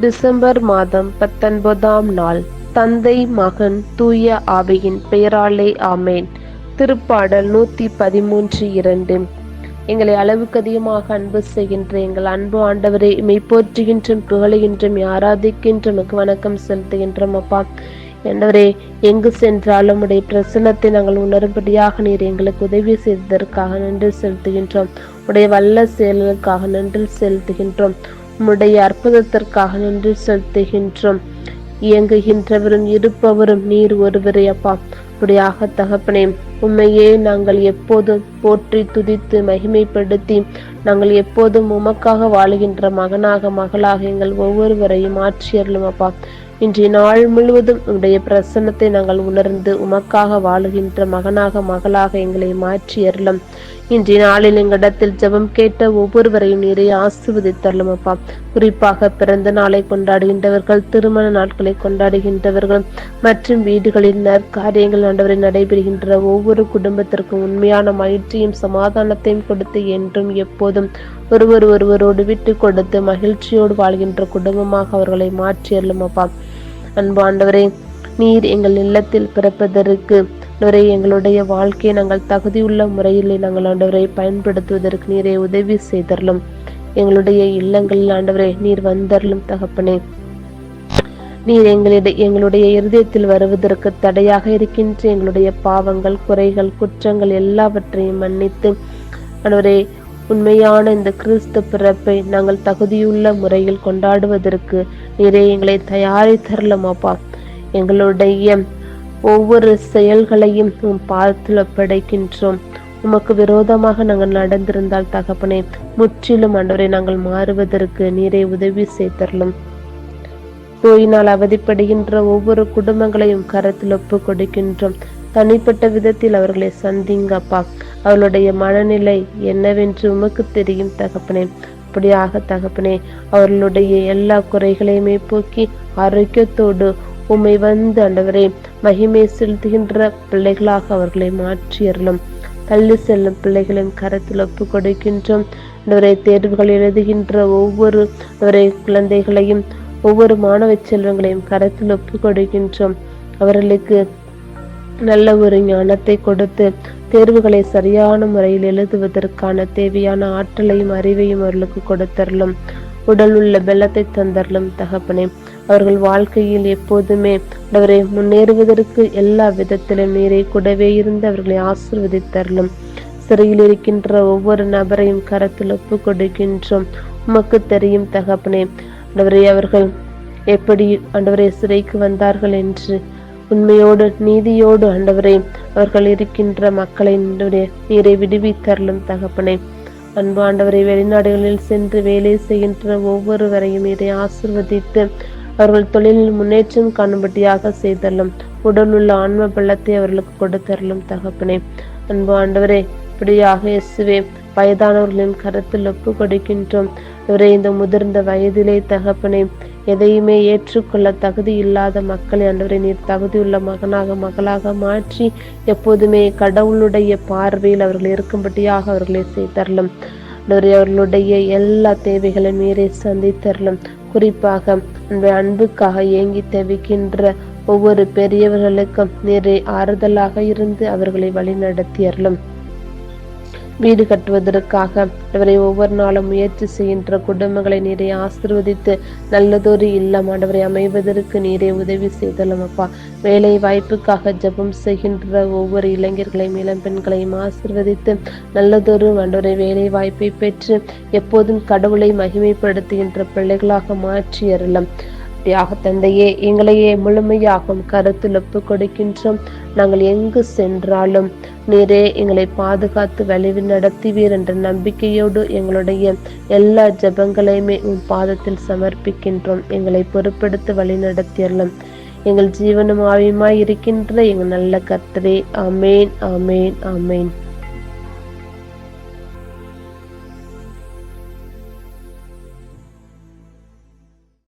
December மாதம் பத்தொன்பதாம் நாள். தந்தை மகன் தூய ஆவியின் பெயராலே ஆமேன். திருப்பாடல் நூத்தி பதிமூன்று இரண்டு. எங்களை அளவுக்கு அதிகமாக அன்பு செய்கின்ற எங்கள் அன்பு ஆண்டவரை இமை போற்றுகின்றும் புகழுகின்றும் ஆராதிக்கின்றும் வணக்கம் செலுத்துகின்றோம் அப்பா. ஆண்டவரே எங்கு சென்றாலும் உடைய பிரசனத்தை நாங்கள் உணரும்படியாக நீர் எங்களுக்கு உதவி செய்ததற்காக நன்றி செலுத்துகின்றோம். உடைய வல்ல செயல்களுக்காக நன்றி செலுத்துகின்றோம். உம்முடைய அற்புதத்திற்காக நன்றி செலுத்துகின்றோம். இயங்குகின்றவரும் இருப்பவரும் நீர் ஒருவரே அப்பா. அப்படியாக தகப்பனே உண்மையே நாங்கள் எப்போதும் போற்றி துதித்து மகிமைப்படுத்தி நாங்கள் எப்போதும் உமக்காக வாழுகின்ற மகனாக மகளாக எங்கள் ஒவ்வொருவரையும் ஆட்சியர்களும் அப்பா. இன்றைய நாள் முழுவதும் உடைய பிரசன்னத்தை நாங்கள் உணர்ந்து உமக்காக வாழுகின்ற மகனாக மகளாக எங்களை மாற்றி அருளும். இன்றைய நாளில் எங்களிடத்தில் ஜெபம் கேட்ட ஒவ்வொருவரையும் நீரை ஆசிர்வதித்தரலும் அப்பா. குறிப்பாக பிறந்த நாளை கொண்டாடுகின்றவர்கள் திருமண நாட்களை கொண்டாடுகின்றவர்கள் மற்றும் வீடுகளில் நற்காரியங்கள் ஆண்டவரை நடைபெறுகின்ற ஒவ்வொரு குடும்பத்திற்கும் உண்மையான மகிழ்ச்சியும் சமாதானத்தையும் கொடுத்து என்றும் எப்போதும் ஒருவர் ஒருவரோடு விட்டு கொடுத்து மகிழ்ச்சியோடு வாழ்கின்ற குடும்பமாக அவர்களை மாற்றியல்லும் அப்பா. அன்பாண்டவரே நீர் எங்கள் இல்லத்தில் பிறப்பதற்கு ஆண்டவரை எங்களுடைய வாழ்க்கையை நாங்கள் தகுதியுள்ள முறையில் நாங்கள் ஆண்டவரை பயன்படுத்துவதற்கு நீரை உதவி செய்தரலும். எங்களுடைய இல்லங்களில் ஆண்டவரை நீர் வந்தரலும் தகப்பனே. நீர் எங்களிட எங்களுடைய இருதயத்தில் வருவதற்கு தடையாக இருக்கின்ற எங்களுடைய பாவங்கள் குறைகள் குற்றங்கள் எல்லாவற்றையும் மன்னித்து ஆண்டவரே உண்மையான இந்த கிறிஸ்து பிறப்பை நாங்கள் தகுதியுள்ள முறையில் கொண்டாடுவதற்கு நீரே எங்களை தயாரித்தரலமாப்பா எங்களுடைய ஒவ்வொரு செயல்களையும் உம் படைக்கின்றோம் உமக்கு விரோதமாக நாங்கள் நடந்திருந்தால் தகப்பனே முற்றிலும் ஆண்டவரை நாங்கள் மாறுவதற்கு நீரை உதவி செய்தரலும் நோயினால் அவதிப்படுகின்ற ஒவ்வொரு குடும்பங்களையும் கரத்தில் ஒப்பு கொடுக்கின்றோம். தனிப்பட்ட விதத்தில் அவர்களை சந்திங்கப்பா அவர்களுடைய மனநிலை என்னவென்று உமக்கு தெரியும் தகப்பனே. அப்படியாக தகப்பனே அவர்களுடைய எல்லா குறைகளையுமே போக்கி ஆரோக்கியத்தோடு உம்மை வந்து ஆண்டவரே மகிமை செலுத்துகின்ற பிள்ளைகளாக அவர்களை மாற்றியறலும் தள்ளி செல்லும் பிள்ளைகளின் கரத்தில் ஒப்பு கொடுக்கின்றோம். இவரை தேர்வுகள் எழுதுகின்ற ஒவ்வொரு அவரை குழந்தைகளையும் ஒவ்வொரு மாணவ செல்வங்களையும் கரத்தில் ஒப்பு கொடுக்கின்றோம். அவர்களுக்கு நல்ல ஒரு ஞானத்தை கொடுத்து தேர்வுகளை சரியான முறையில் எழுதுவதற்கான தேவையான ஆற்றலையும் அறிவையும் அவர்களுக்கு கொடுத்தரலும் உடல் உள்ள பெலத்தை தந்தரலும் தகப்பனே. அவர்கள் வாழ்க்கையில் எப்போதுமே அவரை முன்னேறுவதற்கு எல்லா விதத்திலும் நீரை கூடவே இருந்து அவர்களை ஆசிர்வதித்தரலும். சிறையில் இருக்கின்ற ஒவ்வொரு நபரையும் கரத்தில் ஒப்பு கொடுக்கின்றோம். உமக்கு தெரியும் தகப்பனே ஆண்டவரே அவர்கள் எப்படி ஆண்டவரே சிறைக்கு வந்தார்கள் என்று. உண்மையோடு நீதியோடு ஆண்டவரே அவர்கள் இருக்கின்ற மக்களை நீரை விடுவித்தரலும் தகப்பனே. அன்பு ஆண்டவரை வெளிநாடுகளில் சென்று வேலை செய்கின்ற ஒவ்வொருவரையும் இதை ஆசிர்வதித்து அவர்கள் தொழிலில் முன்னேற்றம் காணும்படியாக செய்தரலும் உடல் உள்ள ஆன்ம பள்ளத்தை அவர்களுக்கு கொடுத்தரலும் தகப்பனே. அன்பு ஆண்டவரே இப்படியாக இயேசுவே வயதானவர்களின் கருத்தில் ஒப்பு கொடுக்கின்றோம் இவரை இந்த முதிர்ந்த வயதிலே தகப்பனே எதையுமே ஏற்றுக்கொள்ள தகுதி இல்லாத மக்களை அன்றவரை நீர் தகுதியுள்ள மகனாக மகளாக மாற்றி எப்போதுமே கடவுளுடைய பார்வையில் அவர்கள் இருக்கும்படியாக அவர்களை செய்தரலும். ஆண்டவரே அவர்களுடைய எல்லா தேவைகளையும் நீரை சந்தித்தரலும். குறிப்பாக அன்புக்காக ஏங்கி தவிக்கின்ற ஒவ்வொரு பெரியவர்களுக்கும் நீரை ஆறுதலாக இருந்து அவர்களை வழிநடத்தியறலும் வீடு கட்டுவதற்காக அவரை ஒவ்வொரு நாளும் முயற்சி செய்கின்ற குடும்பங்களை நீரை ஆசிர்வதித்து நல்லதொரு இல்லம் ஆண்டவரை அமைவதற்கு நீரை உதவி செய்தலும் அப்பா. வேலை வாய்ப்புக்காக ஜெபம் செய்கின்ற ஒவ்வொரு இளைஞர்களையும் இளம்பெண்களையும் ஆசிர்வதித்து நல்லதொரு ஆண்டவரை வேலை வாய்ப்பை பெற்று எப்போதும் கடவுளை மகிமைப்படுத்துகின்ற பிள்ளைகளாக மாற்றி அருளம். அப்படியாக தந்தையே எங்களையே முழுமையாகும் கருத்தில் ஒப்பு கொடுக்கின்றோம். நாங்கள் எங்கு சென்றாலும் நீரே எங்களை பாதுகாத்து வழிவு நடத்துவீர் என்ற நம்பிக்கையோடு எங்களுடைய எல்லா ஜெபங்களையுமே உன் பாதத்தில் சமர்ப்பிக்கின்றோம். எங்களை பொறுப்படுத்தி வழி நடத்தியறலாம் எங்கள் ஜீவனும் ஆவியுமாய் இருக்கின்ற எங்கள் நல்ல கர்த்தரே அமேன் அமேன் அமேன்